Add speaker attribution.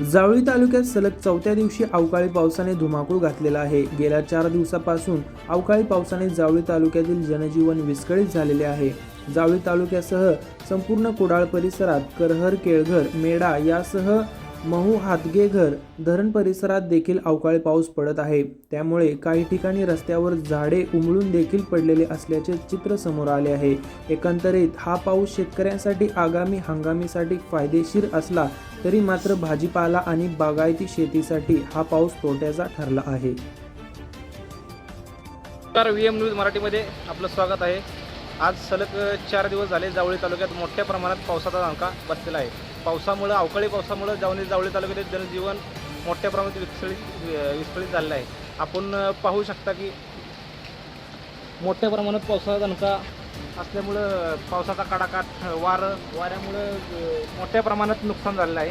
Speaker 1: जावळी तालुक्यात सलग चौथ्या दिवशी अवकाळी पावसाने धुमाकूळ घातलेला आहे. गेल्या चार दिवसापासून अवकाळी पावसाने जावळी तालुक्यातील जनजीवन विस्कळीत झालेले आहे. जावळी तालुक्यासह संपूर्ण कुडाळ परिसरात करहर केळघर मेढा यासह महू हातगेघर धरण परिसरात देखील अवकाळी पाऊस पडत आहे. त्यामुळे काही ठिकाणी रस्त्यावर झाडे उमळून देखील पडलेले असल्याचे चित्र समोर आले आहे. एकंदरीत हा पाऊस शेतकऱ्यांसाठी आगामी हंगामीसाठी फायदेशीर असला तरी मात्र भाजीपाला आणि बागायती शेतीसाठी हा पाऊस तोट्याचा ठरला आहे.
Speaker 2: तर व्ही एम न्यूज मराठीमध्ये आपलं स्वागत आहे. आज सलग चार दिवस झाले जावळी तालुक्यात मोठ्या प्रमाणात पावसाचा धमका बसलेला आहे. पावसामुळं अवकाळी पावसामुळं जावळी जावळी तालुक्यातील जनजीवन मोठ्या प्रमाणात विस्कळीत विस्कळीत झालेलं आहे. आपण पाहू शकता की मोठ्या प्रमाणात पावसाचा धणका असल्यामुळं पावसाचा कडाकाट वारं वाऱ्यामुळं मोठ्या प्रमाणात नुकसान झालेलं आहे.